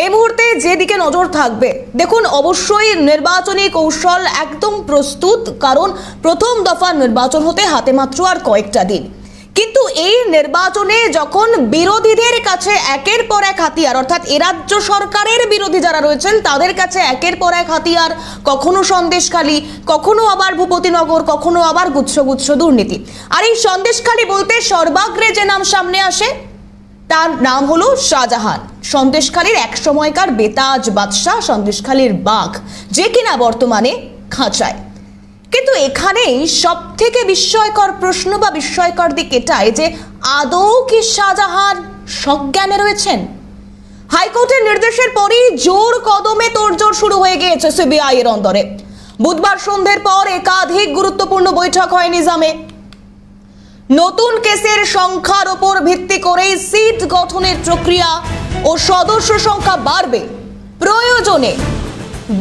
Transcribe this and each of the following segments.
এই মুহূর্তে যেদিকে নজর থাকবে, দেখুন অবশ্যই নির্বাচনী কৌশল একদম প্রস্তুত, কারণ প্রথম দফা নির্বাচন হতে হাতে মাত্র আর কয়েকটা দিন। কিন্তু এই নির্বাচনে যখন বিরোধীদের কাছে একের পর এক হাতিয়ার, অর্থাৎ এ রাজ্য সরকারের বিরোধী যারা রয়েছেন, তাদের কাছে একের পর এক হাতিয়ার, কখনো সন্দেশখালী, কখনো আবার ভূপতিনগর, কখনো আবার গুচ্ছ গুচ্ছ দুর্নীতি। আর এই সন্দেশখালী বলতে সর্বাগ্রে যে নাম সামনে আসে তার নাম হলো শাহজাহান। সন্দেশখালীর এক সময়কার বেতাজ বাদশাহ সন্দেশখালীর বাঘ, যে কিনা বর্তমানে খাঁচায়। কিন্তু এখানেই সব থেকে বিস্ময়কর প্রশ্ন বা বিস্ময়কর দিক এটাই যে আদৌ কি শাহজাহান সজ্ঞানে রয়েছেন? হাইকোর্টের নির্দেশের পরই জোর কদমে তোড়জোড় শুরু হয়ে গিয়েছে সিবিআই এর অন্দরে। বুধবার সন্ধ্যের পর একাধিক গুরুত্বপূর্ণ বৈঠক হয় নিজামে। নতুন কেসের সংখ্যার উপর ভিত্তি করেই সিট গঠনের প্রক্রিয়া ও সদস্য সংখ্যা বাড়বে। প্রয়োজনে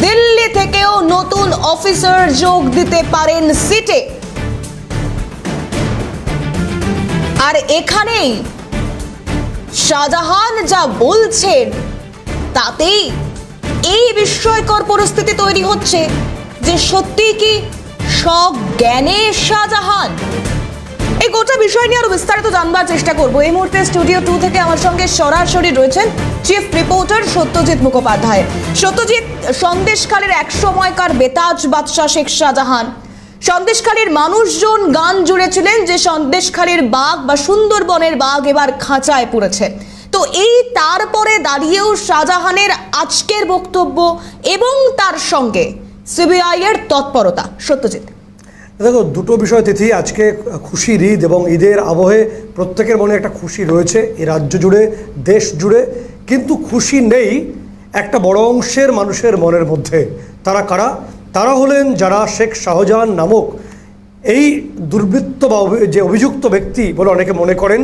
দিল্লি থেকেও নতুন অফিসার যোগ দিতে পারেন সিটে। আর এখানেই শাহজাহান যা বলছেন, তাতেই এই বিস্ময়কর পরিস্থিতি তৈরি হচ্ছে যে সত্যি কি সব জ্ঞানে শাহজাহান? এই গোটা বিষয় নিয়ে আরও বিস্তারিত জানবার চেষ্টা করব। এই মুহূর্তে স্টুডিও টু থেকে আমার সঙ্গে সরাসরি রয়েছেন চিফ রিপোর্টার সত্যজিৎ মুখোপাধ্যায়। সত্যজিৎ, সন্দেশখালীর এক সময়কার বেতাজ বাদশাহ শেখ শাহজাহান। সন্দেশখালীর মানুষজন গান জুড়েছিলেন যে সন্দেশখালীর বাঘ বা সুন্দরবনের বাঘ এবার খাঁচায় পড়েছে। তো এই তারপরে দাঁড়িয়েও শাহজাহানের আজকের বক্তব্য এবং তার সঙ্গে সিবিআই এর তৎপরতা। সত্যজিৎ। দেখো, দুটো বিষয় তিথি, আজকে খুশির ঈদ এবং ঈদের আবহে প্রত্যেকের মনে একটা খুশি রয়েছে এই রাজ্য জুড়ে, দেশ জুড়ে। কিন্তু খুশি নেই একটা বড় অংশের মানুষের মনের মধ্যে। তারা কারা? তারা হলেন যারা শেখ শাহজাহান নামক এই দুর্বৃত্ত বা যে অভিযুক্ত ব্যক্তি বলে অনেকে মনে করেন,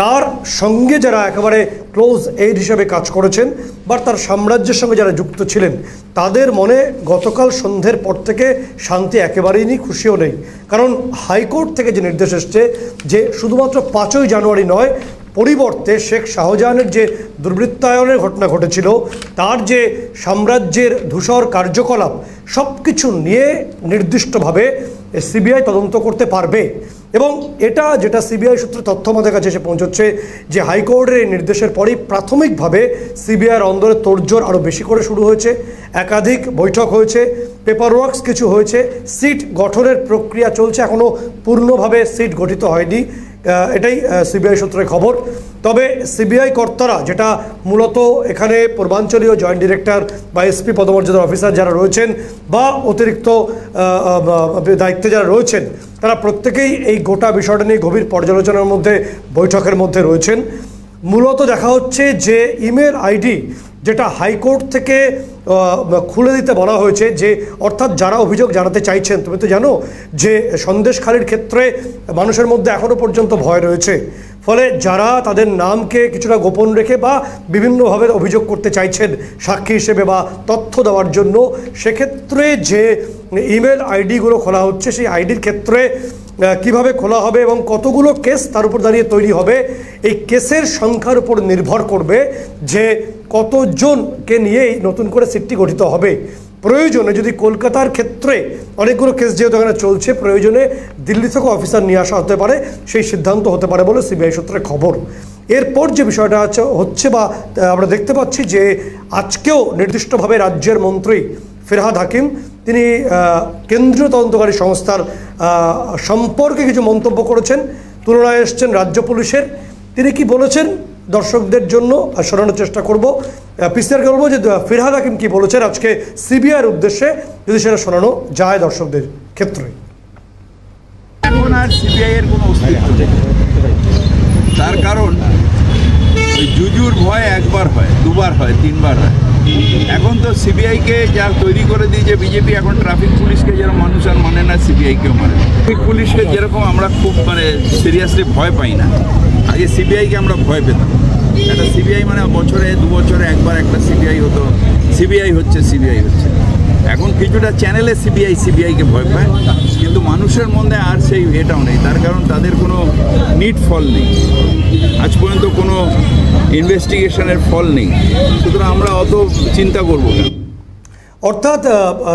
তার সঙ্গে যারা একেবারে ক্লোজ এইড হিসেবে কাজ করেছেন বা তার সাম্রাজ্যের সঙ্গে যারা যুক্ত ছিলেন, তাদের মনে গতকাল সন্ধ্যের পর থেকে শান্তি একেবারেই নেই, খুশিও নেই। কারণ হাইকোর্ট থেকে যে নির্দেশ এসছে যে শুধুমাত্র পাঁচই জানুয়ারি নয়, পরিবর্তে শেখ শাহজাহানের যে দুর্বৃত্তায়নের ঘটনা ঘটেছিল, তার যে সাম্রাজ্যের ধূসর কার্যকলাপ সব কিছু নিয়ে নির্দিষ্টভাবে সিবিআই তদন্ত করতে পারবে। এবং এটা যেটা সিবিআই সূত্রে তথ্য আমাদের কাছে এসে পৌঁছচ্ছে যে হাইকোর্টের এই নির্দেশের পরেই প্রাথমিকভাবে সিবিআইয়ের অন্দরে তোড়জোড় আরও বেশি করে শুরু হয়েছে। একাধিক বৈঠক হয়েছে পেপার ওয়ার্কস কিছু হয়েছে, সিট গঠনের প্রক্রিয়া চলছে এখনও পূর্ণভাবে সিট গঠিত হয়নি। এটাই সিবিআই সূত্রে খবর। তবে সিবিআই কর্তারা, যেটা মূলত এখানে পূর্বাঞ্চলীয় জয়েন্ট ডিরেক্টর বা এসপি পদমর্যাদার অফিসার যারা রয়েছেন বা অতিরিক্ত দায়িত্বে যারা রয়েছেন, তারা প্রত্যেকেই এই গোটা বিষয়টা নিয়ে গভীর পর্যালোচনার মধ্যে, বৈঠকের মধ্যে রয়েছেন। মূলত দেখা হচ্ছে যে ইমেল আইডি যেটা হাইকোর্ট থেকে খুলে দিতে বলা হয়েছে যে, অর্থাৎ যারা অভিযোগ জানাতে চাইছেন, তুমি তো জানো যে সন্দেশখালির ক্ষেত্রে মানুষের মধ্যে এখনও পর্যন্ত ভয় রয়েছে। ফলে যারা তাদের নামকে কিছুটা গোপন রেখে বা বিভিন্নভাবে অভিযোগ করতে চাইছেন সাক্ষী হিসেবে বা তথ্য দেওয়ার জন্য, সেক্ষেত্রে যে ইমেল আইডিগুলো খোলা হচ্ছে, সেই আইডির ক্ষেত্রে কীভাবে খোলা হবে এবং কতগুলো কেস তার উপর দাঁড়িয়ে তৈরি হবে, এই কেসের সংখ্যার উপর নির্ভর করবে যে কতজনকে নিয়েই নতুন করে সিটটি গঠিত হবে? প্রয়োজনে যদি কলকাতার ক্ষেত্রে অনেকগুলো কেস যেহেতু এখানে চলছে, প্রয়োজনে দিল্লি থেকে অফিসার নিয়ে আসা হতে পারে, সেই সিদ্ধান্ত হতে পারে বলে সিবিআই সূত্রে খবর। এরপর যে বিষয়টা আছে, হচ্ছে বা আমরা দেখতে পাচ্ছি যে আজকেও নির্দিষ্টভাবে রাজ্যের মন্ত্রী ফেরহাদ হাকিম, তিনি কেন্দ্রীয় তদন্তকারী সংস্থার সম্পর্কে কিছু মন্তব্য করেছেন। তুলনায় এসছেন রাজ্য পুলিশের। তিনি কি বলেছেন? দর্শকদের জন্য শোনানোর চেষ্টা করব। পিসিআর বলব যে ফিরহাদ হাকিম কি বলেছেন? আজকে সিবিআইয়ের উদ্দেশ্যে যদি সেটা শোনানো যায় দর্শকদের ক্ষেত্রে। এখন আর সিবিআইয়ের কোনো তার কারণ, ওই জুজুর ভয় একবার হয়, দুবার হয়, তিনবার হয়। এখন তো সিবিআইকে যা তৈরি করে দিয়েছে বিজেপি এখন ট্রাফিক পুলিশকে যেরকম মানুষ আর মানে না সিবিআইকেও মানে। ট্রাফিক পুলিশকে যেরকম আমরা খুব মানে সিরিয়াসলি ভয় পাই না। আগে সিবিআইকে আমরা ভয় পেতাম। একটা সিবিআই মানে বছরে দু বছরে একবার একটা সিবিআই হতো। সিবিআই হচ্ছে সিবিআই হচ্ছে। এখন কিছুটা চ্যানেলে সিবিআই, সিবিআইকে ভয় পায়, কিন্তু মানুষের মধ্যে আর সেই এটাও নেই। তার কারণ তাদের কোনো নিট ফল নেই। আজ পর্যন্ত কোনো ইনভেস্টিগেশনের ফল নেই। সুতরাং আমরা অত চিন্তা করব কেন অর্থাৎ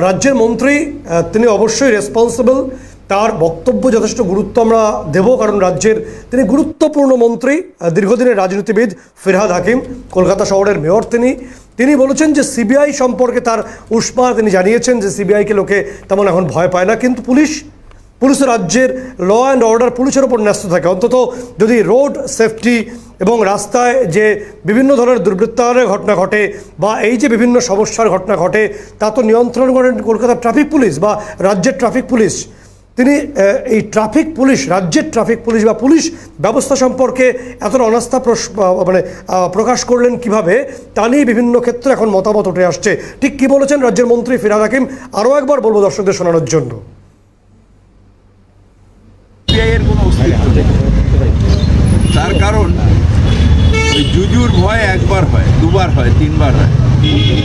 রাজ্যের মন্ত্রী তিনি অবশ্যই রেসপন্সিবল তার বক্তব্য যথেষ্ট গুরুত্ব আমরা দেব, কারণ রাজ্যের তিনি গুরুত্বপূর্ণ মন্ত্রী দীর্ঘদিনের রাজনীতিবিদ ফিরহাদ হাকিম। কলকাতা শহরের মেয়র তিনি। তিনি বলেছেন যে সিবিআই সম্পর্কে তার উষ্মা তিনি জানিয়েছেন যে সিবিআইকে লোকে তেমন এখন ভয় পায় না, কিন্তু পুলিশ পুলিশ রাজ্যের ল অ্যান্ড অর্ডার পুলিশের ওপর ন্যস্ত থাকে। অন্তত যদি রোড সেফটি এবং রাস্তায় যে বিভিন্ন ধরনের দুর্বৃত্তায়নের ঘটনা ঘটে বা এই যে বিভিন্ন সমস্যার ঘটনা ঘটে, তা তো নিয়ন্ত্রণ করেন কলকাতার ট্রাফিক পুলিশ বা রাজ্যের ট্রাফিক পুলিশ। তিনি এই ট্রাফিক পুলিশ, রাজ্যের ট্রাফিক পুলিশ বা পুলিশ ব্যবস্থা সম্পর্কে এতটা অনাস্থা মানে প্রকাশ করলেন কীভাবে, তা নিয়ে বিভিন্ন ক্ষেত্রে এখন মতামত উঠে আসছে। ঠিক কি বলেছেন রাজ্যের মন্ত্রী ফিরাদ হাকিম? আরও একবার বলব দর্শকদের শোনানোর জন্য। তার কারণ জুজুর ভয় একবার হয়, দুবার হয়, তিনবার হয়।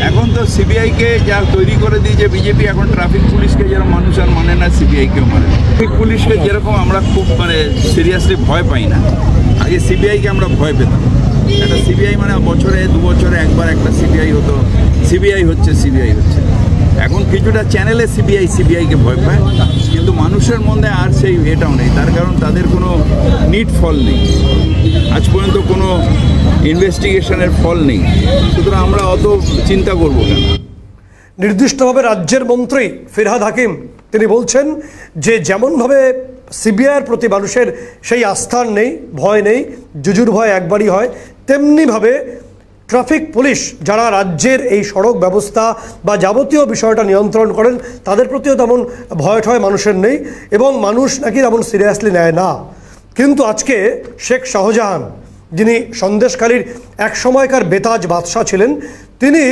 এখন তো সিবিআইকে যা তৈরি করে দিয়েছে বিজেপি, এখন ট্রাফিক পুলিশকে যেরকম মানুষ আর মানে না, সিবিআইকেও মানে। ট্রাফিক পুলিশকে যেরকম আমরা খুব মানে সিরিয়াসলি ভয় পাই না, আগে সিবিআইকে আমরা ভয় পেতাম। একটা সিবিআই মানে বছরে, দু বছরে একবার একটা সিবিআই হতো, সিবিআই হচ্ছে সিবিআই হচ্ছে। এখন কিছুটা চ্যানেলে সিবিআই, সিবিআইকে ভয় পায়, কিন্তু মানুষের মধ্যে আর সেই এটাও নেই। তার কারণ তাদের কোনো নিট ফল নেই। আজ পর্যন্ত কোনো ইনভেস্টিগেশনের ফল নেই। সুতরাং আমরা অত চিন্তা করব কেন নির্দিষ্টভাবে রাজ্যের মন্ত্রী ফিরহাদ হাকিম, তিনি বলছেন যে যেমনভাবে সিবিআইয়ের প্রতি মানুষের সেই আস্থার নেই, ভয় নেই, জুজুর ভয় একবারই হয়, তেমনিভাবে ট্রাফিক পুলিশ যারা রাজ্যের এই সড়ক ব্যবস্থা বা যাবতীয় বিষয়টা নিয়ন্ত্রণ করেন, তাদের প্রতিও তেমন ভয় ঠয় মানুষের নেই এবং মানুষ নাকি তেমন সিরিয়াসলি নেয় না। কিন্তু আজকে শেখ শাহজাহান যিনি সন্দেশখালীর এক সময়কার বেতাজ বাদশাহ ছিলেন তিনি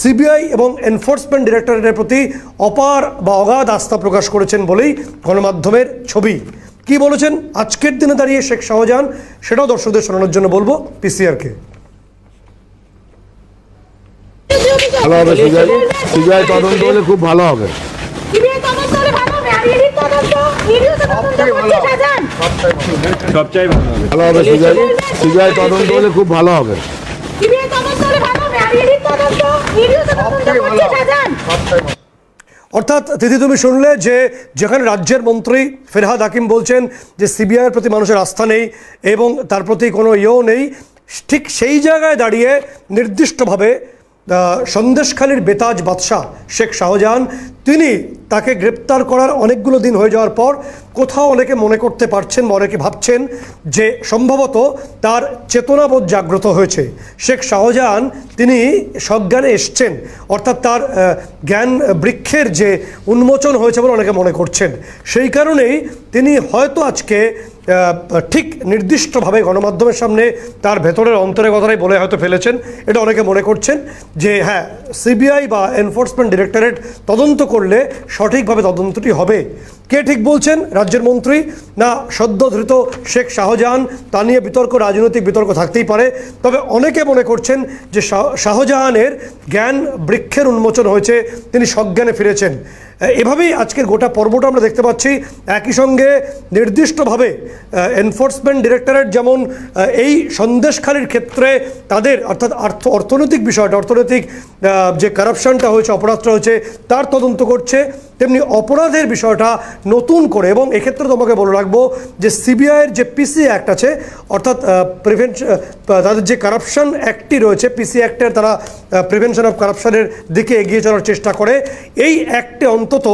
সিবিআই এবং এনফোর্সমেন্ট ডিরেক্টরেটের প্রতি অপার বা অগাধ আস্থা প্রকাশ করেছেন বলেই গণমাধ্যমের ছবি। কি বলেছেন? আজকের দিনে দাঁড়িয়ে শেখ শাহজাহান সেটাও দর্শকদের শোনানোর জন্য বলব পিসিআরকে। ভালো হবে সিবিআই। সিবিআই তদন্ত হলে খুব ভালো হবে। ভালো হবে। তদন্ত হলে খুব ভালো হবে। অর্থাৎ দিদি তুমি শুনলে যে যেখানে রাজ্যের মন্ত্রী ফিরহাদ হাকিম বলছেন যে সিবিআইয়ের প্রতি মানুষের আস্থা নেই এবং তার প্রতি কোনো ইয়েও নেই ঠিক সেই জায়গায় দাঁড়িয়ে নির্দিষ্টভাবে সন্দেশখালীর বেতাজ বাদশাহ শেখ শাহজাহান, তিনি তাকে গ্রেপ্তার করার অনেকগুলো দিন হয়ে যাওয়ার পর কোথাও অনেকে মনে করতে পারছেন বা অনেকে ভাবছেন যে সম্ভবত তার চেতনাবোধ জাগ্রত হয়েছে। শেখ শাহজাহান, তিনি সজ্ঞানে এসছেন, অর্থাৎ তার জ্ঞান বৃক্ষের যে উন্মোচন হয়েছে বলে অনেকে মনে করছেন। সেই কারণেই তিনি হয়তো আজকে ঠিক নির্দিষ্টভাবে গণমাধ্যমের সামনে তার ভেতরের অন্তরের কথাই বলে হয়তো ফেলেছেন। এটা অনেকে মনে করছেন যে হ্যাঁ সিবিআই বা এনফোর্সমেন্ট ডিরেক্টরেট তদন্ত করলে সঠিকভাবে তদন্তটি হবে। কে ঠিক বলছেন? রাজ্যের মন্ত্রী? না, সদ্য ধৃত শেখ শাহজাহান, তা নিয়ে বিতর্ক, রাজনৈতিক বিতর্ক থাকতেই পারে। তবে অনেকে মনে করছেন যে শাহজাহানের জ্ঞান বৃক্ষের উন্মোচন হয়েছে, তিনি সজ্ঞানে ফিরেছেন। এভাবেই আজকের গোটা পর্বটা আমরা দেখতে পাচ্ছি। একই সঙ্গে নির্দিষ্টভাবে এনফোর্সমেন্ট ডিরেক্টরেট যেমন এই সন্দেশখালির ক্ষেত্রে তাদের, অর্থাৎ আর্থ, অর্থনৈতিক বিষয়টা, অর্থনৈতিক যে কারাপশনটা হয়েছে, অপরাধটা হয়েছে, তার তদন্ত করছে। তেমনি অপরাধের বিষয়টা নতুন করে এবং এক্ষেত্রে তোমাকে বলে রাখব যে সিবিআইয়ের যে পিসি অ্যাক্ট আছে, অর্থাৎ প্রিভেন্ট তাদের যে কারাপশন অ্যাক্টটি রয়েছে পিসি অ্যাক্টের তারা প্রিভেনশন অফ কারাপশনের দিকে এগিয়ে চলার চেষ্টা করে। এই অ্যাক্টে অন্তত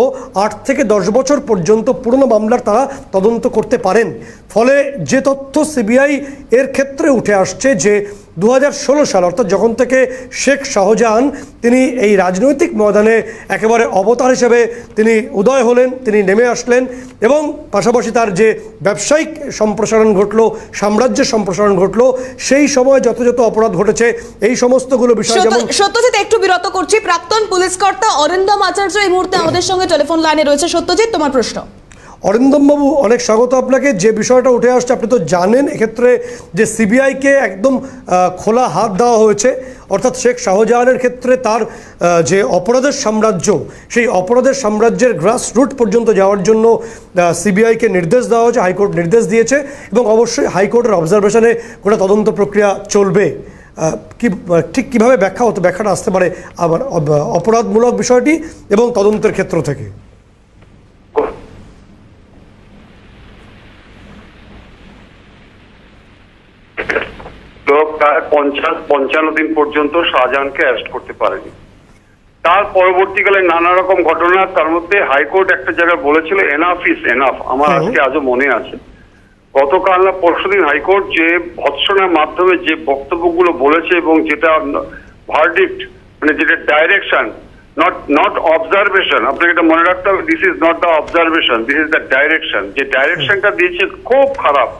আট থেকে দশ বছর পর্যন্ত পুরনো মামলার তারা তদন্ত করতে পারেন। ফলে যে তথ্য সিবিআই এর ক্ষেত্রে উঠে আসছে যে দু হাজার ষোলো সাল অর্থাৎ যখন থেকে শেখ শাহজাহান তিনি এই রাজনৈতিক ময়দানে একেবারে অবতার হিসেবে তিনি উদয় হলেন তিনি নেমে আসলেন এবং পাশাপাশি তার যে ব্যবসায়িক সম্প্রসারণ ঘটলো সাম্রাজ্যের সম্প্রসারণ ঘটলো সেই সময় যত যত অপরাধ ঘটেছে। এই সমস্তগুলো বিষয় যেমন সত্যজিৎ একটু বিরত করছি। প্রাক্তন পুলিশ কর্তা অরিন্দম আচার্য এই মুহূর্তে আমাদের সঙ্গে টেলিফোন লাইনে রয়েছে। সত্যজিৎ তোমার প্রশ্ন। অরিন্দমবাবু অনেক স্বাগত আপনাকে। যে বিষয়টা উঠে আসছে, আপনি তো জানেন, এক্ষেত্রে যে সিবিআইকে একদম খোলা হাত দেওয়া হয়েছে, অর্থাৎ শেখ শাহজাহানের ক্ষেত্রে তার যে অপরাধের সাম্রাজ্য, সেই অপরাধের সাম্রাজ্যের গ্রাস রুট পর্যন্ত যাওয়ার জন্য সিবিআইকে নির্দেশ দেওয়া হয়েছে, হাইকোর্ট নির্দেশ দিয়েছে, এবং অবশ্যই হাইকোর্টের অবজারভেশনে গোটা তদন্ত প্রক্রিয়া চলবে। কি, ঠিক কীভাবে ব্যাখ্যা হতো, ব্যাখ্যাটা আসতে পারে আবার অপরাধমূলক বিষয়টি এবং তদন্তের ক্ষেত্র থেকে লোক প্রায় পঞ্চাশ পঞ্চান্ন দিন পর্যন্ত শাহজাহানকে অ্যারেস্ট করতে পারেনি। তার পরবর্তীকালে নানা রকম ঘটনা তার মধ্যে হাইকোর্ট একটা জায়গায় বলেছিল এনাফ ইস এনাফ আমার আজকে আজও মনে আছে। গতকাল না পরশুদিন হাইকোর্ট যে ভৎসনার মাধ্যমে যে বক্তব্যগুলো বলেছে এবং যেটা ভার্ডিক্ট মানে যেটা ডাইরেকশন নট নট অবজারভেশন আপনাকে এটা মনে রাখতে হবে this is not the observation this is the direction যে ডাইরেকশনটা দিয়েছে খুব খারাপ।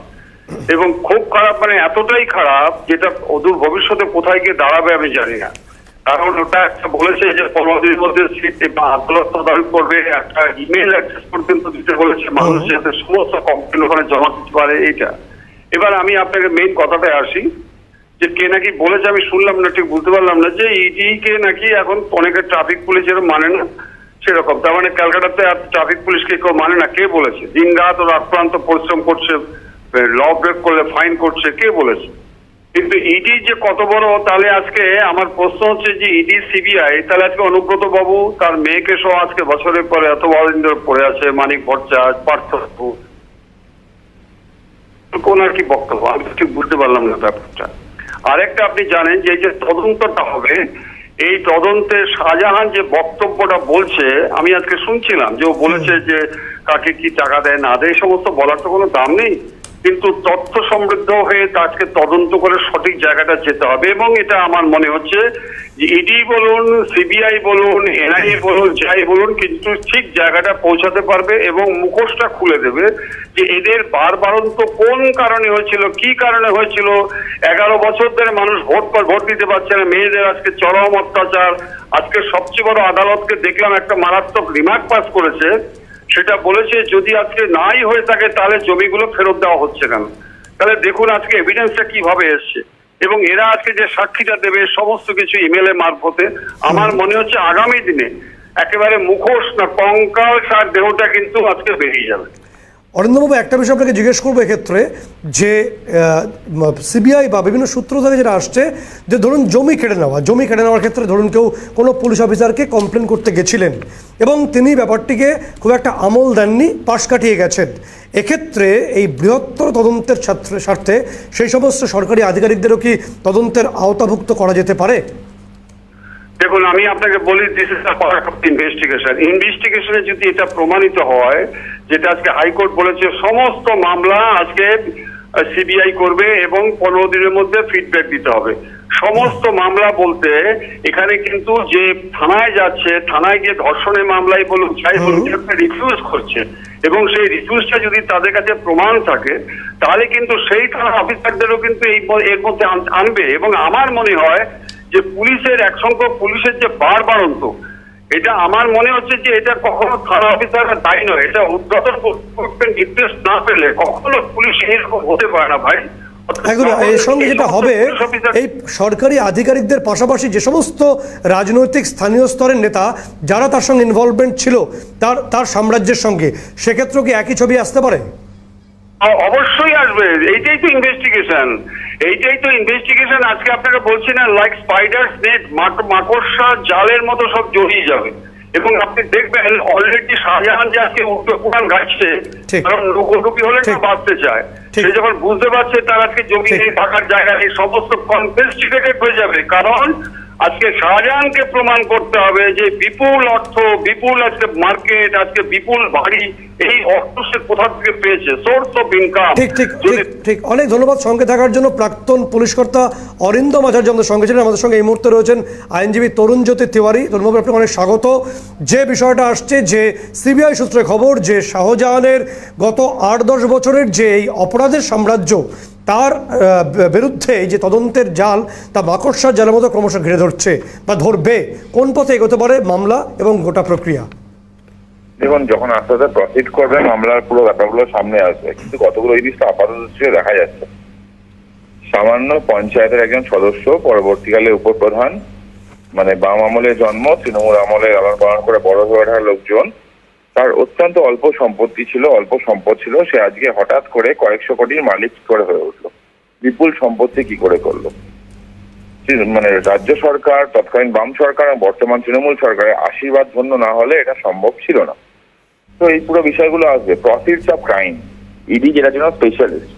এবং খুব খারাপ মানে এতটাই খারাপ যেটা অদূর ভবিষ্যতে কোথায় গিয়ে দাঁড়াবে আমি জানি না। কারণ ওটা একটা বলেছে যে পনেরো মধ্যে সিট বা আদালত তদারক করবে একটা ইমেল অ্যাক্সেস পর্যন্ত দিতে বলেছে মানুষ যাতে সমস্ত কমপ্লেন ওখানে জমা দিতে পারে এইটা। এবার আমি আপনাকে মেইন কথাটায় আসি যে কে নাকি বলেছে আমি শুনলাম না ঠিক বুঝতে পারলাম না যে ইডি কে নাকি এখন অনেকে ট্রাফিক পুলিশ এরকম মানে না সেরকম। তার মানে ক্যালকাটাতে আর ট্রাফিক পুলিশকে কেউ মানে না। কে বলেছে? দিন রাত ওরা আক্রান্ত পরিশ্রম করছে ল ব্রেক করলে ফাইন করছে কে বলেছে? কিন্তু ইডি যে কত বড় তাহলে আজকে আমার প্রশ্ন হচ্ছে যে ইডি সিবিআই তাহলে আজকে অনুব্রত বাবু তার মেয়েকে সহ আজকে বছরের পরে এত বড় দিন ধরে পড়ে আছে মানিক ভট্টাচার্য পার্থ। কোন আর কি বক্তব্য? আমি তো ঠিক বুঝতে পারলাম না ব্যাপারটা। আরেকটা আপনি জানেন যে এই যে তদন্তটা হবে এই তদন্তে শাহজাহান যে বক্তব্যটা বলছে আমি আজকে শুনছিলাম যে ও বলেছে যে কাকে কি টাকা দেয় না দেয় এই সমস্ত বলার তো কোনো দাম নেই। কিন্তু তথ্য সমৃদ্ধ হয়ে তাকে তদন্ত করে সঠিক জায়গাটা যেতে হবে এবং এটা আমার মনে হচ্ছে যে ইডি বলুন, সিবিআই বলুন, এনআইএ বলুন, যাই বলুন, কিন্তু ঠিক জায়গাটা পৌঁছাতে পারবে এবং মুখোশটা খুলে দেবে যে এদের বারবারন্ত কোন কারণে হয়েছিল, কি কারণে হয়েছিল। এগারো বছর ধরে মানুষ ভোট পর ভোট দিতে পারছে না, মেয়েদের আজকে চরম অত্যাচার। আজকে সবচেয়ে বড় আদালতকে দেখলাম একটা মারাত্মক রিমার্ক পাস করেছে। সেটা বলেছে, যদি আজকে নাই হয়ে থাকে, তাহলে জমিগুলো ফেরত দেওয়া হচ্ছে কেন? তাহলে দেখুন আজকে এভিডেন্সটা কীভাবে এসছে। এবং এরা আজকে যে সাক্ষীটা দেবে, সমস্ত কিছু ইমেলে মারফতে, আমার মনে হচ্ছে আগামী দিনে একেবারে মুখোশ না, কঙ্কাল সার দেহটা কিন্তু আজকে বেরিয়ে যাবে। অরিন্দমবাবু, একটা বিষয় আপনাকে জিজ্ঞেস করব এক্ষেত্রে, যে সিবিআই বা বিভিন্ন সূত্র থেকে যেটা আসছে, যে ধরুন জমি কেড়ে নেওয়া, জমি কেড়ে নেওয়ার ক্ষেত্রে ধরুন কেউ কোনো পুলিশ অফিসারকে কমপ্লেন করতে গেছিলেন এবং তিনি ব্যাপারটিকে খুব একটা আমল দেননি, পাশ কাটিয়ে গেছেন। এক্ষেত্রে এই বৃহত্তর তদন্তের স্বার্থে সেই সমস্ত সরকারি আধিকারিকদেরও কি তদন্তের আওতাভুক্ত করা যেতে পারে? দেখুন আমি আপনাকে বলি দিস ইজ ইনভেস্টিগেশন ইনভেস্টিগেশনে যদি এটা প্রমাণিত হয় যেটা আজকে হাইকোর্ট বলেছে সমস্ত মামলা আজকে সিবিআই করবে এবং পনেরো দিনের মধ্যে ফিডব্যাক দিতে হবে। সমস্ত মামলা বলতে এখানে কিন্তু যে থানায় যাচ্ছে থানায় গিয়ে ধর্ষণের মামলাই বলুন যাই বলুন রিফিউজ করছে। এবং সেই রিফিউজটা যদি তাদের কাছে প্রমাণ থাকে তাহলে কিন্তু সেই থানা অফিসারদেরও কিন্তু এই এর মধ্যে আনবে। এবং আমার মনে হয় যে পুলিশের এক সংখ্যক পুলিশের যে বারবারন্ত এটা আমার মনে হচ্ছে যে এটা কখনো থানা অফিসাররা দায়ী নয়। এটা উদ্ঘাটন কর্তৃপক্ষের নির্দেশ না পেলে কখনো পুলিশ এরকম হতে পারে না ভাই। এর সঙ্গে যেটা হবে এই সরকারি আধিকারিকদের পাশাপাশি যে সমস্ত রাজনৈতিক স্থানীয় স্তরের নেতা যারা তার সঙ্গে ইনভলভমেন্ট ছিল তার তার সাম্রাজ্যের সঙ্গে সেক্ষেত্রেও কি একই ছবি আসতে পারে? অবশ্যই আসবে। এইটাই তো ইনভেস্টিগেশন এইটাই তো ইনভেস্টিগেশন আজকে আপনাকে বলছি না লাইক স্পাইডার নেট মাকড়সা জালের মতো সব জড়িয়ে যাবে। এবং আপনি দেখবেন অলরেডি শাহজাহান যে আজকে কোরআন গাচ্ছে ঠিক। কারণ লোকরূপী হলে না বাঁচতে চায়। সে যখন বুঝতে পারছে তার আজকে জমি। নেই থাকার জায়গা নেই সমস্ত কনফেস্টিগেটেড হয়ে যাবে। কারণ আজকে শাহজাহানকে প্রমাণ করতে হবে যে বিপুল অর্থ বিপুল আজকে মার্কেট আজকে বিপুল বাড়ি এই অর্থ সে কোথা থেকে পেয়েছে? সোর্স অফ ইনকাম ঠিক ঠিক ঠিক অনেক ধন্যবাদ সঙ্গে থাকার জন্য। প্রাক্তন পুলিশ কর্তা অরিন্দম আচার্য আমাদের সঙ্গে ছিলেন আমাদের সঙ্গে এই মুহূর্তে রয়েছেন আইনজীবী তরুণ জ্যোতি তিওয়ারি। তরুণবাবু আপনাকে অনেক স্বাগত। যে বিষয়টা আসছে যে সিবিআই সূত্রে খবর যে শাহজাহানের গত আট দশ বছরের যে এই অপরাধের সাম্রাজ্য তার বিরুদ্ধে এই যে তদন্তের জাল তা মাকড়সার জালের মতো ক্রমশ ঘিরে ধরছে বা ধরবে। কোন পথে এগোতে পারে মামলা এবং গোটা প্রক্রিয়া? দেখুন, যখন আস্তে আস্তে প্রসিড করবে, মামলার পুরো ব্যাপারগুলো সামনে আসবে। কিন্তু কতগুলো জিনিস তো আপাতত দৃষ্টিতে দেখা যাচ্ছে? সামান্য পঞ্চায়েতের একজন সদস্য, পরবর্তীকালে উপপ্রধান মানে বাম আমলে জন্ম, তৃণমূল আমলে লালন পালন করে বড় হয়ে ওঠা লোকজন, তার অত্যন্ত অল্প সম্পত্তি ছিল, অল্প সম্পদ ছিল, সে আজকে হঠাৎ করে কয়েকশো কোটির মালিক করে হয়ে উঠল। বিপুল সম্পত্তি কি করে করল? মানে রাজ্য সরকার, তৎকালীন বাম সরকার বর্তমান তৃণমূল সরকারের আশীর্বাদ ধন্য না হলে এটা সম্ভব ছিল না। তো এই পুরো বিষয়গুলো আসবে। প্রসিডস অফ ক্রাইম ইডি যেটা জন্য স্পেশালিস্ট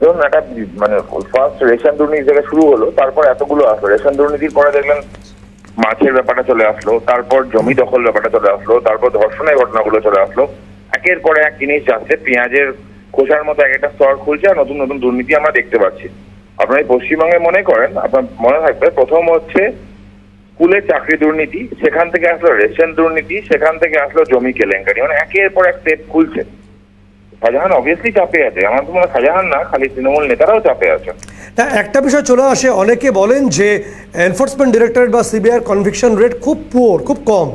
ধরুন একটা মানে ফার্স্ট রেশন দুর্নীতি থেকে শুরু হলো, তারপর এতগুলো আসলো। রেশন দুর্নীতির পরে দেখলেন মাছের ব্যাপারটা চলে আসলো, তারপর জমি দখল ব্যাপারটা চলে আসলো, তারপর ধর্ষণের ঘটনাগুলো চলে আসলো। একের পরে এক জিনিস যাচ্ছে, পেঁয়াজের খোসার মতো এক একটা স্তর খুলছে আর নতুন নতুন দুর্নীতি আমরা দেখতে পাচ্ছি। আপনারা পশ্চিমবঙ্গে মনে করেন, আপনার মনে থাকবে, প্রথম হচ্ছে স্কুলে চাকরি দুর্নীতি সেখান থেকে আসলো রেশন দুর্নীতি সেখান থেকে আসলো জমি কেলেঙ্কারি। মানে একের পর এক স্টেপ খুলছে। শাহজাহান অবভিয়াসলি চাপে আছে। আমার তো মনে শাহজাহান না খালি তৃণমূল নেতারাও চাপে আছে। তা একটা বিষয় চলে আসে অনেকে বলেন যে এনফোর্সমেন্ট ডিরেক্টরেট বা সিবিআই কনভিকশন রেট খুব পুয়ার খুব কম।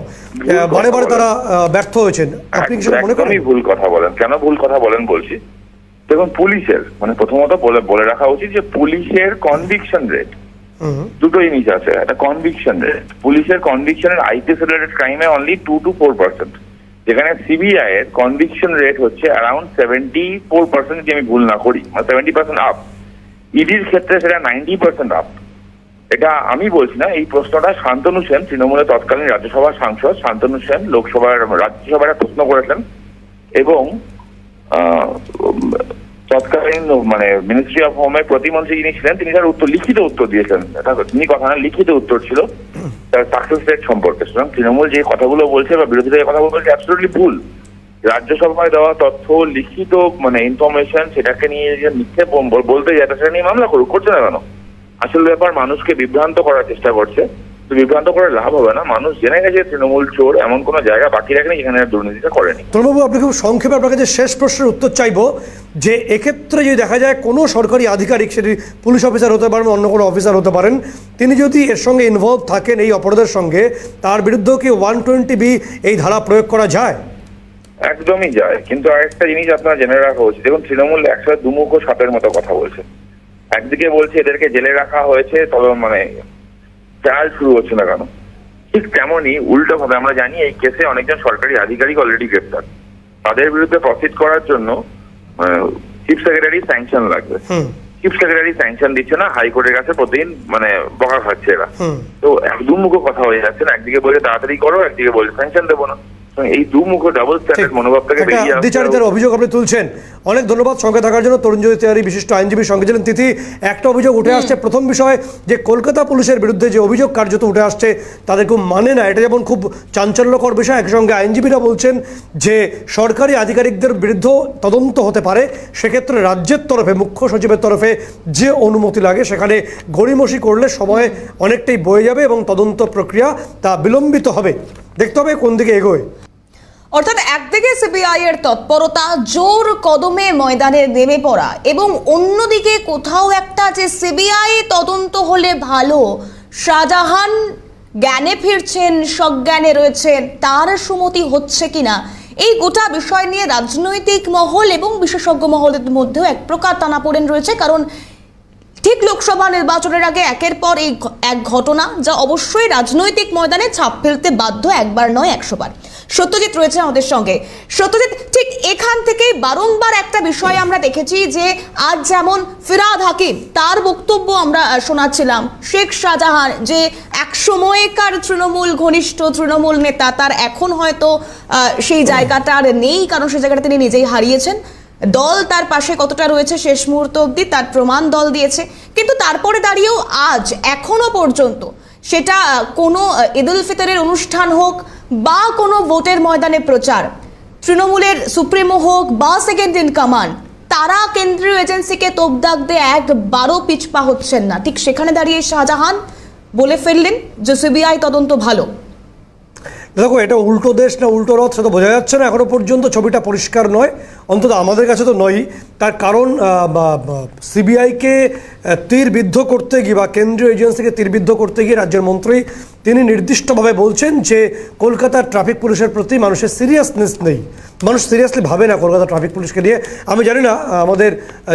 বারে বারে তারা ব্যর্থ হয়েছেন। আপনি কি সেটা মনে করেন? ভুল কথা বলেন। কেন ভুল কথা বলেন বলছি? দেখুন পুলিশের মানে প্রথমত বলে বলে রাখা উচিত যে পুলিশের কনভিকশন রেট। দুটো জিনিস আছে, একটা কনভিকশন রেট পুলিশের কনভিকশনের আইপিএস রিলেটেড ক্রাইমে only two two four percent যেখানে সিবিআই এর কনভিকশন রেট হচ্ছে অ্যারাউন্ড সেভেন্টি ফোর পার্সেন্ট যদি আমি ভুল না করি মানে সেভেন্টি পার্সেন্ট আপ ইডির ক্ষেত্রে সেটা নাইনটি পার্সেন্ট আপ এটা আমি বলছি না, এই প্রশ্নটা শান্তনু সেন, তৃণমূলের তৎকালীন রাজ্যসভার সাংসদ, শান্তনু সেন, লোকসভার, রাজ্যসভার প্রশ্ন করেছেন। এবং তৎকালীন মানে মিনিস্ট্রি অফ হোমের প্রতিমন্ত্রী যিনি ছিলেন, তিনি তার উত্তর, লিখিত উত্তর দিয়েছেন তিনি কথা না, লিখিত উত্তর ছিল। তার সাকসেস রেট সম্পর্কে। সুতরাং তৃণমূল যে কথাগুলো বলছে বা বিরোধীরা যে কথাগুলো বলছে অ্যাবসলিউটলি ভুল। রাজ্যসভায় দেওয়া তথ্য, লিখিত মানে ইনফরমেশন সেটাকে নিয়ে যে মিথ্যে বল- বলতে যায়, সেটা নিয়ে মামলা করুক, করছে না কেন? আসল ব্যাপার, মানুষকে বিভ্রান্ত করার চেষ্টা করছে। বিভ্রান্ত করে লাভ হবে না। মানুষ জেনে গেছে তৃণমূল চোর এমন কোনো জায়গা বাকি রাখেনি যেখানে দুর্নীতিটা করেনি। তরুণবাবু আপনি খুব সংক্ষেপে আপনার কাছে শেষ প্রশ্নের উত্তর চাইব যে এক্ষেত্রে যদি দেখা যায় কোনো সরকারি আধিকারিক সেটি পুলিশ অফিসার হতে পারেন অন্য কোনো অফিসার হতে পারেন তিনি যদি এর সঙ্গে ইনভলভ থাকেন এই অপরাধের সঙ্গে তার বিরুদ্ধেও কি ওয়ান টোয়েন্টি বি এই ধারা প্রয়োগ করা যায়? একদমই যায়। কিন্তু আরেকটা জিনিস আপনার জেনে রাখা উচিত। দেখুন তৃণমূল একসাথে দুমুখো সাপের মতো কথা বলছে। একদিকে বলছে এদেরকে জেলে রাখা হয়েছে তবে মানে ট্রায়াল শুরু হচ্ছে না কেন? ঠিক তেমনই উল্টো ভাবে আমরা জানি এই কেসে অনেকজন সরকারি আধিকারিক অলরেডি গ্রেপ্তার। তাদের বিরুদ্ধে প্রসিড করার জন্য চিফ সেক্রেটারি স্যাংশন লাগবে। চিফ সেক্রেটারি স্যাংশন দিচ্ছে না হাইকোর্টের কাছে প্রতিদিন মানে বকা খাচ্ছে এরা। তো এক দুমুখো কথা হয়ে যাচ্ছে না একদিকে বলছে তাড়াতাড়ি করো একদিকে বলছে স্যাংশন দেবো না। এই দুমুখো ডাবল স্ট্যান্ডার্ড মনোভাব থেকে বেরিয়ে। অভিযোগ আপনি তুলছেন। অনেক ধন্যবাদ সঙ্গে থাকার জন্য। তরুণজ্যোতি তিওয়ারি বিশিষ্ট আইনজীবীর সঙ্গে ছিলেন তিথি। একটা অভিযোগ উঠে আসছে। প্রথম বিষয় যে কলকাতা পুলিশের বিরুদ্ধে যে অভিযোগ কার্যত উঠে আসছে তাদের খুব মানে না। এটা যেমন খুব চাঞ্চল্যকর বিষয় একসঙ্গে আইনজীবীরা বলছেন যে সরকারি আধিকারিকদের বিরুদ্ধেও তদন্ত হতে পারে। সেক্ষেত্রে রাজ্যের তরফে মুখ্য সচিবের তরফে যে অনুমতি লাগে সেখানে গড়িমসি করলে সময় অনেকটাই বয়ে যাবে এবং তদন্ত প্রক্রিয়া তা বিলম্বিত হবে। দেখতে হবে কোন দিকে এগোয়। অর্থাৎ একদিকে সিবিআই এর তৎপরতা জোর কদমে ময়দানে নেমে পড়া এবং অন্যদিকে কোথাও একটা যে সিবিআই তদন্ত হলে ভালো, শাহজাহান জ্ঞানে ফিরছেন, সজ্ঞানে রয়েছেন, তার সুমতি হচ্ছে কিনা? এই গোটা বিষয় নিয়ে রাজনৈতিক মহল এবং বিশেষজ্ঞ মহলের মধ্যেও এক প্রকার টানাপোড়েন রয়েছে, কারণ ঠিক লোকসভা নির্বাচনের আগে একের পর এই এক ঘটনা যা অবশ্যই রাজনৈতিক ময়দানে ছাপ ফেলতে বাধ্য একবার নয় একশোবার বার। সত্যজিৎ রয়েছে আমাদের সঙ্গে। সত্যজিৎ, ঠিক এখান থেকেই বারংবার একটা বিষয় আমরা দেখেছি যে, আজ যেমন ফিরাদ হাকিম তার বক্তব্য আমরা শোনাচ্ছিলাম, শেখ শাহজাহান যে এক সময়কার তৃণমূল, ঘনিষ্ঠ তৃণমূল নেতা, তার এখন হয়তো সেই জায়গাটা আর নেই, কারণ সেই জায়গাটা তিনি নিজেই হারিয়েছেন। দল তার পাশে কতটা রয়েছে শেষ মুহূর্ত অবধি, তার প্রমাণ দল দিয়েছে। কিন্তু তারপরে দাঁড়িয়েও আজ, এখনও পর্যন্ত, সেটা কোনো ঈদুল ফিতরের অনুষ্ঠান হোক বা কোনো ভোটের ময়দানে প্রচার। তৃণমূলের সুপ্রিমো হোক বা সেকেন্ড ইন কমান্ড তারা কেন্দ্রীয় এজেন্সিকে তোপদাগ দিয়ে একবারও পিছপা হচ্ছেন না। ঠিক সেখানে দাঁড়িয়ে শাহজাহান বলে ফেললেন যে সিবিআই তদন্ত ভালো। দেখো, এটা উল্টো দেশ না উল্টো রথ সেটা বোঝা যাচ্ছে না। এখনও পর্যন্ত ছবিটা পরিষ্কার নয়। অন্তত আমাদের কাছে তো নয়ই। তার কারণ সিবিআইকে তীর বিদ্ধ করতে গিয়ে বা কেন্দ্রীয় এজেন্সিকে তীরবিদ্ধ করতে গিয়ে রাজ্যের মন্ত্রী তিনি নির্দিষ্টভাবে বলছেন যে কলকাতার ট্রাফিক পুলিশের প্রতি মানুষের সিরিয়াসনেস নেই। মানুষ সিরিয়াসলি ভাবে না কলকাতা ট্রাফিক পুলিশকে নিয়ে। আমি জানি না আমাদের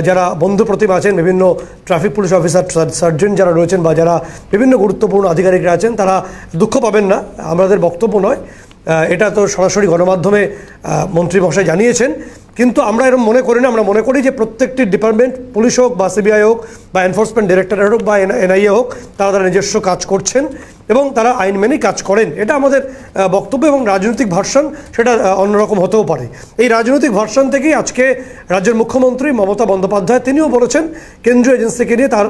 যারা বন্ধু প্রতিমা আছেন, বিভিন্ন ট্রাফিক পুলিশ অফিসার সার্জেন্ট যারা রয়েছেন বা যারা বিভিন্ন গুরুত্বপূর্ণ আধিকারিকরা আছেন, তারা দুঃখ পাবেন না। আমাদের বক্তব্য নয়। এটা তো সরাসরি গণমাধ্যমে মন্ত্রী মশাই জানিয়েছেন। কিন্তু আমরা এরকম মনে করি না, আমরা মনে করি যে প্রত্যেকটি ডিপার্টমেন্ট, পুলিশ হোক বা সিবিআই হোক বা এনফোর্সমেন্ট ডিরেক্টরেট হোক বা এনআইএ হোক, তারা তারা নিজস্ব কাজ করছেন এবং তারা আইন মেনেই কাজ করেন। এটা আমাদের বক্তব্য এবং রাজনৈতিক ভার্সন সেটা অন্যরকম হতেও পারে। এই রাজনৈতিক ভার্সন থেকেই আজকে রাজ্যের মুখ্যমন্ত্রী মমতা বন্দ্যোপাধ্যায়, তিনিও বলেছেন, কেন্দ্রীয় এজেন্সিকে নিয়ে তার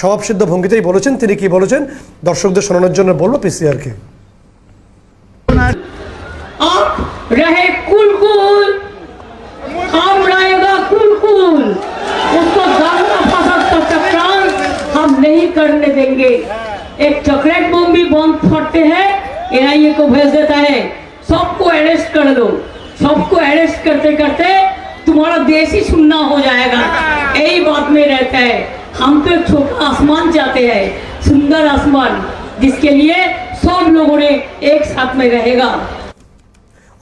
স্বভাবসিদ্ধ ভঙ্গিতেই বলেছেন, তিনি কি বলেছেন, দর্শকদের শোনানোর জন্য বলল পিসিআরকে। রহে अब रहेगा कुलकुल। उसको दाना फसद का चक्रांत हम नहीं करने देंगे। एक चॉकलेट बम भी बंद फटते हैं, एनआईए को भेज देता है। सबको अरेस्ट कर लो सबको अरेस्ट करते करते तुम्हारा देश ही सुनना हो जाएगा। यही बात में रहता है। हम तो एक छोटा आसमान चाहते हैं, सुंदर आसमान, जिसके लिए सब लोगों ने एक साथ में रहेगा।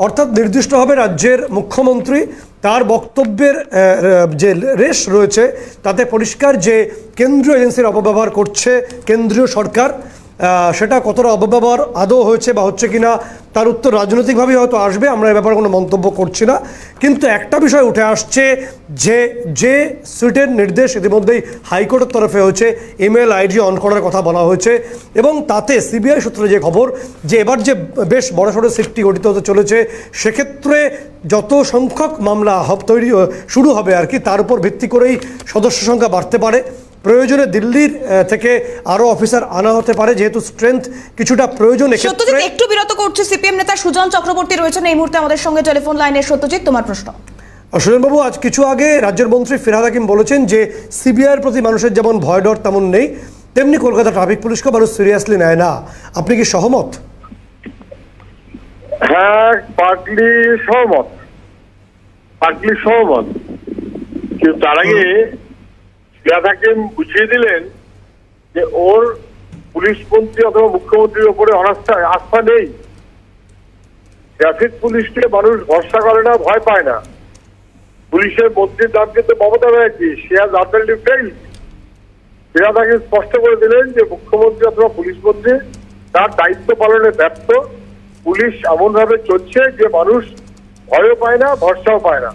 অর্থাৎ নির্দিষ্টভাবে রাজ্যের মুখ্যমন্ত্রী তার বক্তব্যের যে রেশ রয়েছে, তাতে পরিষ্কার যে কেন্দ্রীয় এজেন্সির অপব্যবহার করছে কেন্দ্রীয় সরকার সেটা কতটা অপব্যবহার, আদৌ হয়েছে বা হচ্ছে কিনা, তার উত্তর রাজনৈতিকভাবেই হয়তো আসবে, আমরা এ ব্যাপারে কোনো মন্তব্য করছি না। কিন্তু একটা বিষয় উঠে আসছে যে যে সুইটের নির্দেশ ইতিমধ্যেই হাইকোর্টের তরফে হয়েছে, ইমেল আইডি অন করার কথা বলা হয়েছে, এবং তাতে সিবিআই সূত্রে যে খবর যে এবার যে বেশ বড়সড় সিটটি গঠিত হতে চলেছে, সেক্ষেত্রে যত সংখ্যক মামলা তৈরি, শুরু হবে আর কি, তার উপর ভিত্তি করেই সদস্য সংখ্যা বাড়তে পারে। প্রয়োজনে দিল্লির থেকে আরও অফিসার আনা হতে পারে যেহেতু স্ট্রেংথ কিছুটা প্রয়োজন সত্যজিৎ একটু বিরত করছে সিপিএম নেতা সুজন চক্রবর্তী রয়েছেন এই মুহূর্তে আমাদের সঙ্গে। টেলিফোন লাইনে সত্যজিৎ তোমার প্রশ্ন। সুজনবাবু আজ কিছু আগে রাজ্যের মন্ত্রী ফিরহাদ হাকিম বলেছেন যে সিবিআইয়ের প্রতি মানুষের যেমন ভয় ডর তেমন নেই। তেমনি কলকাতা ট্রাফিক পুলিশকে মানুষ সিরিয়াসলি নেয় না। আপনি কি সহমত? হ্যাঁ পার্টলি সহমত। পার্টলি সহমত। কিন্তু তার আগে ফিরাদ বুঝিয়ে দিলেন যে ওর পুলিশ মন্ত্রী অথবা মুখ্যমন্ত্রীর উপরে অনাস্থা, আস্থা নেই। ট্রাফিক পুলিশকে মানুষ ভরসা করে না, ভয় পায় না। পুলিশের মন্ত্রীর নাম কিন্তু মমতা ব্যানার্জি, সে আজ আলটিমেটলি ফেইল ফিরাদ হাকিম স্পষ্ট করে দিলেন যে মুখ্যমন্ত্রী অথবা পুলিশ মন্ত্রী তার দায়িত্ব পালনে ব্যর্থ। পুলিশ এমনভাবে চলছে যে মানুষ ভয়ও পায় না, ভরসাও পায় না।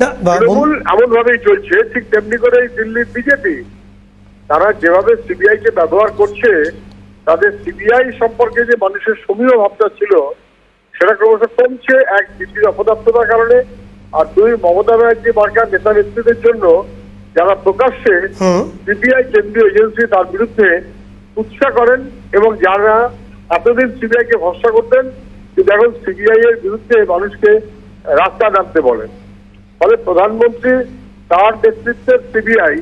তৃণমূল এমন ভাবেই চলছে ঠিক তেমনি করে দিল্লির বিজেপি। তারা যেভাবে সিবিআই কে ব্যবহার করছে তাদের সিবিআই সম্পর্কে যে মানুষের সমীহ ভাবটা ছিল সেটা ক্রমশ কমছে এক দিল্লির অপদার্থতার কারণে। আর দুই মমতা ব্যানার্জি মার্কার নেতা নেত্রীদের জন্য যারা প্রকাশ্যে সিবিআই কেন্দ্রীয় এজেন্সি তার বিরুদ্ধে উৎসাহ করেন এবং যারা এতদিন সিবিআই কে ভরসা করতেন কিন্তু এখন সিবিআই এর বিরুদ্ধে মানুষকে রাস্তা নামতে বলেন। ফলে প্রধানমন্ত্রী তার নেতৃত্বের সিবিআই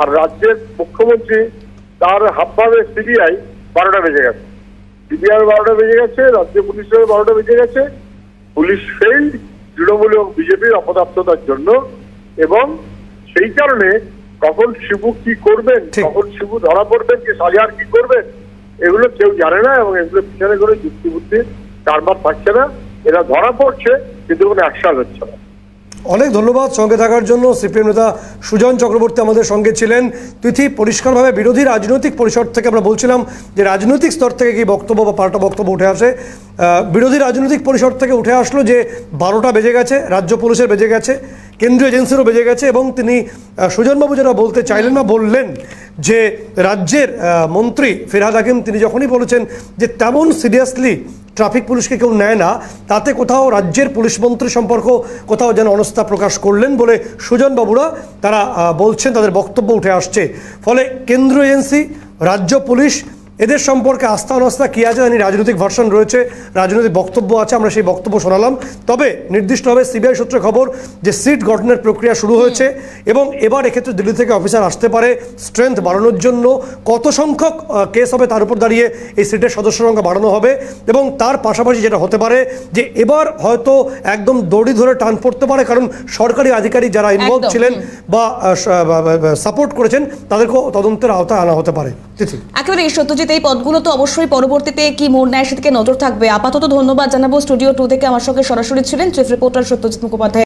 আর রাজ্যের মুখ্যমন্ত্রী তার হাবভাবে সিবিআই বারোটা বেজে গেছে। সিবিআই বারোটা বেজে গেছে রাজ্য পুলিশের বারোটা বেজে গেছে পুলিশ ফেইল্ড তৃণমূল এবং বিজেপির অপদার্থতার জন্য এবং সেই কারণে কখন শিবু কি করবেন কখন শিবু ধরা পড়বেন কি সাজার কি করবেন এগুলো কেউ জানে না এবং এগুলো পিছনে করে যুক্তি বুদ্ধি কারবার পাচ্ছে না। এরা ধরা পড়ছে কিন্তু কোনো অ্যাকশন হচ্ছে না। অনেক ধন্যবাদ সঙ্গে থাকার জন্য। সিপিএম নেতা সুজন চক্রবর্তী আমাদের সঙ্গে ছিলেন। তিথি পরিষ্কারভাবে বিরোধী রাজনৈতিক পরিষদ থেকে আমরা বলছিলাম যে রাজনৈতিক স্তর থেকে কি বক্তব্য বা পাল্টা বক্তব্য উঠে আসে। বিরোধী রাজনৈতিক পরিষদ থেকে উঠে আসলো যে বারোটা বেজে গেছে, রাজ্য পুলিশের বেজে গেছে, কেন্দ্রীয় এজেন্সিরও বেজে গেছে এবং তিনি সুজনবাবু যারা বলতে চাইলেন বা বললেন যে রাজ্যের মন্ত্রী ফিরহাদ হাকিম, তিনি যখনই বলেছেন যে তেমন সিরিয়াসলি ট্রাফিক পুলিশকে কেউ নেয় না, তাতে কোথাও রাজ্যের পুলিশ মন্ত্রী সম্পর্ক কোথাও যেন অনস্থা প্রকাশ করলেন বলে সুজনবাবুরা তারা বলছেন, তাদের বক্তব্য উঠে আসছে। ফলে কেন্দ্র এজেন্সি, রাজ্য পুলিশ এদের সম্পর্কে আস্থা অনাস্থা কী আছে? জানি রাজনৈতিক ভার্সন রয়েছে রাজনৈতিক বক্তব্য আছে আমরা সেই বক্তব্য শোনালাম। তবে নির্দিষ্টভাবে সিবিআই সূত্রে খবর যে সিট গঠনের প্রক্রিয়া শুরু হয়েছে এবং এবার এক্ষেত্রে দিল্লি থেকে অফিসার আসতে পারে স্ট্রেংথ বাড়ানোর জন্য। কত সংখ্যক কেস হবে তার উপর দাঁড়িয়ে এই সিটের সদস্য সংখ্যা বাড়ানো হবে এবং তার পাশাপাশি যেটা হতে পারে যে এবার হয়তো একদম দড়ি ধরে টান পড়তে পারে কারণ সরকারি আধিকারিক যারা ইনভলভ ছিলেন বা সাপোর্ট করেছেন তাদেরকেও তদন্তের আওতায় আনা হতে পারে। একেবারে এই সত্যজিৎ এই পদগুলো তো অবশ্যই পরবর্তীতে কি মোড় নেয় সেদিকে নজর থাকবে। আপাতত ধন্যবাদ জানাব স্টুডিও টু থেকে। আমার সঙ্গে সরাসরি ছিলেন চিফ রিপোর্টার সত্যজিৎ মুখোপাধ্যায়।